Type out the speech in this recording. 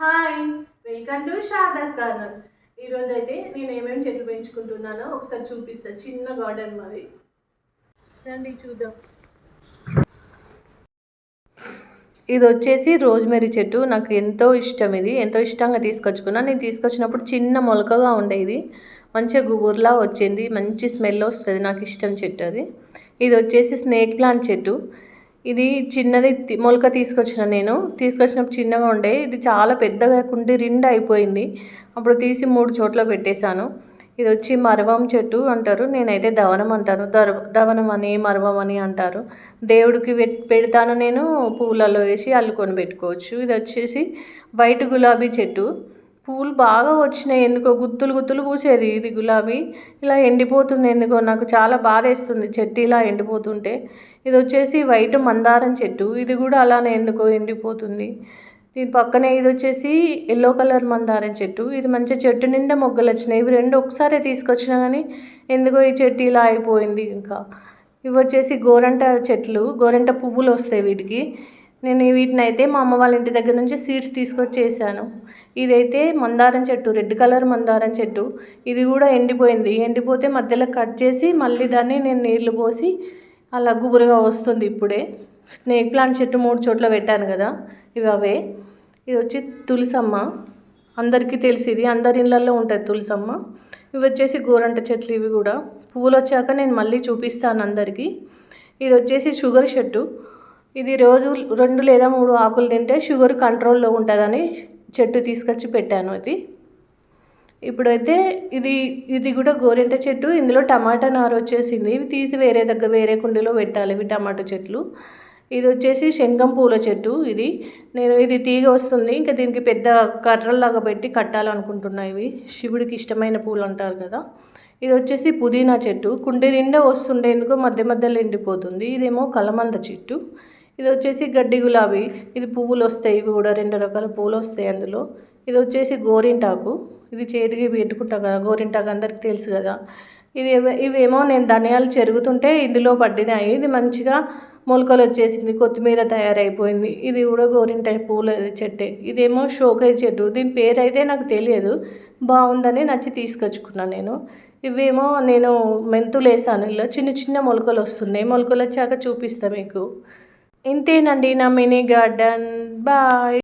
Hi welcome to Sharada's garden ఈరోజు అయితే నేను ఏమేమి చెట్లు పెంచుకుంటున్నానో ఒకసారి చూపిస్తా. చిన్న గార్డెన్ మాది. రండి చూద్దాం. ఇది వచ్చేసి రోజ్మెరీ చెట్టు. నాకు ఎంతో ఇష్టం ఇది. ఎంతో ఇష్టంగా తీసుకొచ్చుకున్నా. నేను తీసుకొచ్చినప్పుడు చిన్న మొలకగా ఉండేది మంచిగా గుబుర్లా వచ్చింది. మంచి స్మెల్ వస్తుంది. నాకు ఇష్టం చెట్టు అది. ఇది వచ్చేసి స్నేక్ ప్లాంట్ చెట్టు. ఇది చిన్నది మొలక తీసుకొచ్చిన నేను. తీసుకొచ్చినప్పుడు చిన్నగా ఉండే. ఇది చాలా పెద్దగా కుండి రిండ్ అయిపోయింది. అప్పుడు తీసి మూడు చోట్ల పెట్టేశాను. ఇది వచ్చి మరవం చెట్టు అంటారు. నేనైతే దవనం అంటాను. దర దవనం అని మరవం అని అంటారు. దేవుడికి పెడతాను నేను. పూలలో వేసి అల్లుకొని పెట్టుకోవచ్చు. ఇది వచ్చేసి వైట్ గులాబీ చెట్టు. పూలు బాగా వచ్చినాయి ఎందుకో గుత్తులు గుత్తులు పూసేది ఇది గులాబీ. ఇలా ఎండిపోతుంది ఎందుకో నాకు చాలా బాధ వేస్తుంది చెట్టు ఇలా ఎండిపోతుంటే. ఇది వచ్చేసి వైట్ మందారం చెట్టు ఇది కూడా అలానే ఎందుకో ఎండిపోతుంది. దీని పక్కనే ఇది వచ్చేసి ఎల్లో కలర్ మందారం చెట్టు ఇది మంచి చెట్టు నిండా మొగ్గలు వచ్చినాయి. ఇవి రెండు ఒకసారి తీసుకొచ్చినా కానీ ఎందుకో ఈ చెట్టు ఇలా అయిపోయింది ఇంకా. ఇవి వచ్చేసి గోరంట చెట్లు గోరంట పువ్వులు వస్తాయి వీటికి. నేను వీటిని అయితే మా అమ్మ వాళ్ళ ఇంటి దగ్గర నుంచి సీడ్స్ తీసుకొచ్చేసాను. ఇదైతే మందారం చెట్టు రెడ్ కలర్ మందారం చెట్టు. ఇది కూడా ఎండిపోయింది. ఎండిపోతే మధ్యలో కట్ చేసి మళ్ళీ దాన్ని నేను నీళ్ళు పోసి అలా గుబురుగా వస్తుంది ఇప్పుడే. స్నేక్ ప్లాంట్ చెట్టు మూడు చోట్ల పెట్టాను కదా ఇవి అవే. ఇది వచ్చి తులసమ్మ. అందరికీ తెలిసిది అందరి ఇళ్ళల్లో ఉంటుంది తులసమ్మ. ఇవి వచ్చేసి గోరంట చెట్లు ఇవి కూడా. పువ్వులు వచ్చాక నేను మళ్ళీ చూపిస్తాను అందరికీ. ఇది వచ్చేసి షుగర్ చెట్టు. ఇది రోజు రెండు లేదా మూడు ఆకులు తింటే షుగర్ కంట్రోల్లో ఉంటుందని చెట్టు తీసుకొచ్చి పెట్టాను ఇది. ఇప్పుడైతే ఇది ఇది కూడా గోరింట చెట్టు ఇందులో టమాటా నారు వచ్చేసింది. ఇవి తీసి వేరే దగ్గర వేరే కుండీలో పెట్టాలి ఇవి టమాటా చెట్లు. ఇది వచ్చేసి శంఖం పూల చెట్టు ఇది. నేను ఇది తీగ వస్తుంది ఇంకా దీనికి పెద్ద కర్రల్లాగా పెట్టి కట్టాలనుకుంటున్నా ఇవి. శివుడికి ఇష్టమైన పూలు అంటారు కదా. ఇది వచ్చేసి పుదీనా చెట్టు. కుండీ నిండా వస్తుండే ఎందుకో మధ్య మధ్యలో ఎండిపోతుంది. ఇదేమో కలమంద చెట్టు. ఇది వచ్చేసి గడ్డి గులాబీ. ఇది పువ్వులు వస్తాయి ఇవి కూడా రెండు రకాల పువ్వులు వస్తాయి అందులో. ఇది వచ్చేసి గోరింటాకు. ఇది చేతికి పెట్టుకుంటాం కదా గోరింటాకు అందరికీ తెలుసు కదా. ఇది ఇవేమో నేను ధనియాలు చెరుగుతుంటే ఇందులో పడినాయి ఇది మంచిగా మొలకలు వచ్చేసింది కొత్తిమీర తయారైపోయింది. ఇది కూడా గోరింటాయి పూల చెట్టే. ఇదేమో షోకై చెట్టు. దీని పేరు అయితే నాకు తెలియదు. బాగుందని నచ్చి తీసుకొచ్చుకున్నాను నేను. ఇవేమో నేను మెంతులు వేసాను ఇలా చిన్న చిన్న మొలకలు వస్తున్నాయి మొలకలు వచ్చాక చూపిస్తాను మీకు. ఇంతేనండి నా మినీ గార్డెన్. బాయ్.